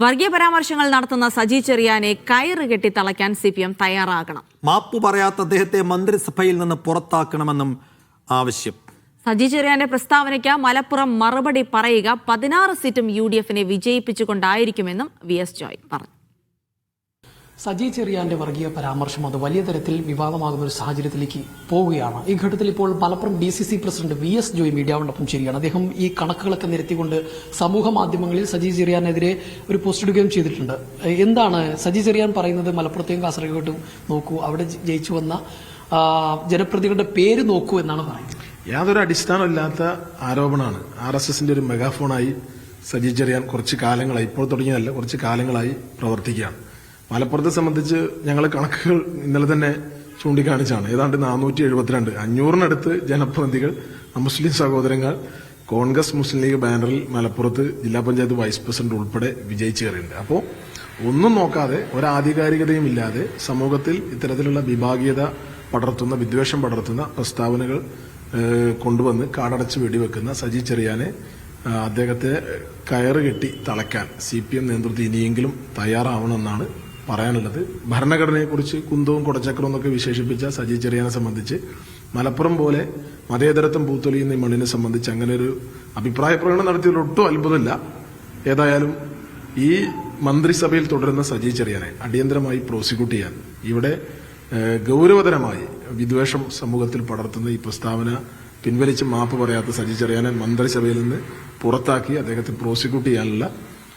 വർഗീയ പരാമർശങ്ങൾ നടത്തുന്ന സജി ചെറിയാനെ കയറ് കെട്ടി തളയ്ക്കാൻ സി പി എം തയ്യാറാകണം. മാപ്പ് പറയാത്ത അദ്ദേഹത്തെ മന്ത്രിസഭയിൽ നിന്ന് പുറത്താക്കണമെന്നും ആവശ്യം. സജി ചെറിയാന്റെ പ്രസ്താവനയ്ക്ക് മലപ്പുറം മറുപടി പറയുക പതിനാറ് സീറ്റും യു ഡി എഫിനെ വിജയിപ്പിച്ചുകൊണ്ടായിരിക്കുമെന്നും വി എസ് ജോയ് പറഞ്ഞു. സജി ചെറിയാന്റെ വർഗീയ പരാമർശം അത് വലിയ തരത്തിൽ വിവാദമാകുന്ന ഒരു സാഹചര്യത്തിലേക്ക് പോവുകയാണ്. ഈ ഘട്ടത്തിൽ ഇപ്പോൾ Malappuram D C C president V S Joy മീഡിയാവിനൊപ്പം ശരിയാണ് അദ്ദേഹം ഈ കണക്കുകളൊക്കെ നിരത്തിക്കൊണ്ട് സമൂഹ മാധ്യമങ്ങളിൽ സജി ചെറിയാനെതിരെ ഒരു പോസ്റ്റ് ഇടുകയും ചെയ്തിട്ടുണ്ട്. എന്താണ് സജി ചെറിയാൻ പറയുന്നത്? മലപ്പുറത്തെയും കാസർഗോട്ടും നോക്കൂ. അവിടെ ജയിച്ചു വന്ന ജനപ്രതികളുടെ പേര് നോക്കൂ എന്നാണ് പറയുന്നത്. യാതൊരു അടിസ്ഥാനമില്ലാത്ത ആരോപണമാണ്. ആർ എസ് എസിന്റെ ഒരു മെഗാഫോണായി സജി ചെറിയാൻ കുറച്ച് കാലങ്ങളായി ഇപ്പോൾ തുടങ്ങിയതല്ല കുറച്ച് കാലങ്ങളായി പ്രവർത്തിക്കുകയാണ്. മലപ്പുറത്തെ സംബന്ധിച്ച് ഞങ്ങൾ കണക്കുകൾ ഇന്നലെ തന്നെ ചൂണ്ടിക്കാണിച്ചാണ്. ഏതാണ്ട് നാനൂറ്റി എഴുപത്തിരണ്ട് അഞ്ഞൂറിനടുത്ത് ജനപ്രതിനിധികൾ മുസ്ലിം സഹോദരങ്ങൾ കോൺഗ്രസ് മുസ്ലിം ലീഗ് ബാനറിൽ മലപ്പുറത്ത് ജില്ലാ പഞ്ചായത്ത് വൈസ് പ്രസിഡന്റ് ഉൾപ്പെടെ വിജയിച്ചു കയറിയിട്ടുണ്ട്. അപ്പോൾ ഒന്നും നോക്കാതെ ഒരാധികാരികതയും ഇല്ലാതെ സമൂഹത്തിൽ ഇത്തരത്തിലുള്ള വിഭാഗീയത പടർത്തുന്ന വിദ്വേഷം പടർത്തുന്ന പ്രസ്താവനകൾ കൊണ്ടുവന്ന് കാടടച്ച് വെടിവെക്കുന്ന സജി ചെറിയാനെ അദ്ദേഹത്തെ കയറുകെട്ടി തളയ്ക്കാൻ സി പി എം നേതൃത്വം ഇനിയെങ്കിലും തയ്യാറാവണമെന്നാണ് പറയാനുള്ളത്. ഭരണഘടനയെക്കുറിച്ച് കുന്തവും കുടച്ചക്രവും എന്നൊക്കെ വിശേഷിപ്പിച്ച സജി ചെറിയാനെ സംബന്ധിച്ച് മലപ്പുറം പോലെ മതേതരത്വം പൂത്തൊലിയുന്ന ഈ മണ്ണിനെ സംബന്ധിച്ച് അങ്ങനെ ഒരു അഭിപ്രായ പ്രകടനം നടത്തിയതിൽ ഒട്ടും അത്ഭുതമില്ല. ഏതായാലും ഈ മന്ത്രിസഭയിൽ തുടരുന്ന സജി ചെറിയാനെ അടിയന്തരമായി പ്രോസിക്യൂട്ട് ചെയ്യാൻ ഇവിടെ ഗൌരവതരമായി വിദ്വേഷം സമൂഹത്തിൽ പടർത്തുന്ന ഈ പ്രസ്താവന പിൻവലിച്ച് മാപ്പ് പറയാത്ത സജി ചെറിയാനെ മന്ത്രിസഭയിൽ നിന്ന് പുറത്താക്കി അദ്ദേഹത്തെ പ്രോസിക്യൂട്ട് ചെയ്യാനുള്ള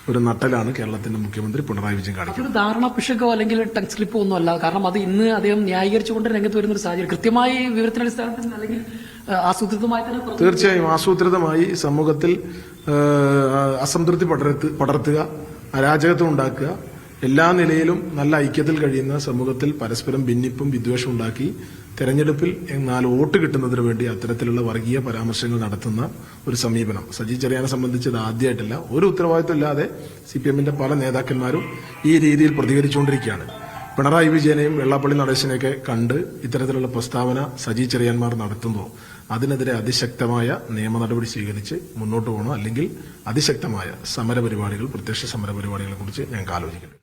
ഒരു നട്ടലാണ് കേരളത്തിന്റെ മുഖ്യമന്ത്രി പിണറായി വിജയൻ കാണിക്കുന്നത്. ധാരണ പിശകോ അല്ലെങ്കിൽ ടങ് സ്ലിപ്പോ ഒന്നും അല്ല. കാരണം അത് ഇന്ന് അദ്ദേഹം ന്യായീകരിച്ചുകൊണ്ട് രംഗത്ത് വരുന്ന ഒരു സാഹചര്യം. കൃത്യമായി വിവരത്തിന്റെ അടിസ്ഥാനത്തിൽ അല്ലെങ്കിൽ ആസൂത്രിതമായി തന്നെ തീർച്ചയായും ആസൂത്രിതമായി സമൂഹത്തിൽ അസംതൃപ്തി പടർത്തുക അരാജകത്വം ഉണ്ടാക്കുക എല്ലാ നിലയിലും നല്ല ഐക്യത്തിൽ കഴിയുന്ന സമൂഹത്തിൽ പരസ്പരം ഭിന്നിപ്പും വിദ്വേഷം ഉണ്ടാക്കി തെരഞ്ഞെടുപ്പിൽ നാല് വോട്ട് കിട്ടുന്നതിന് വേണ്ടി അത്തരത്തിലുള്ള വർഗീയ പരാമർശങ്ങൾ നടത്തുന്ന ഒരു സമീപനം. സജി ചെറിയാനെ സംബന്ധിച്ച് ഇത് ആദ്യമായിട്ടല്ല ഒരു ഉത്തരവാദിത്വം ഇല്ലാതെ സി പി എമ്മിന്റെ പല നേതാക്കന്മാരും ഈ രീതിയിൽ പ്രതികരിച്ചുകൊണ്ടിരിക്കുകയാണ്. പിണറായി വിജയനെയും വെള്ളാപ്പള്ളി നടേശനെയൊക്കെ കണ്ട് ഇത്തരത്തിലുള്ള പ്രസ്താവന സജി ചെറിയാന്മാർ നടത്തുമ്പോൾ അതിനെതിരെ അതിശക്തമായ നിയമ നടപടി സ്വീകരിച്ച് മുന്നോട്ട് പോകണം? അല്ലെങ്കിൽ അതിശക്തമായ സമരപരിപാടികൾ പ്രത്യക്ഷ സമരപരിപാടികളെ കുറിച്ച് ഞങ്ങൾക്ക് ആലോചിക്കണം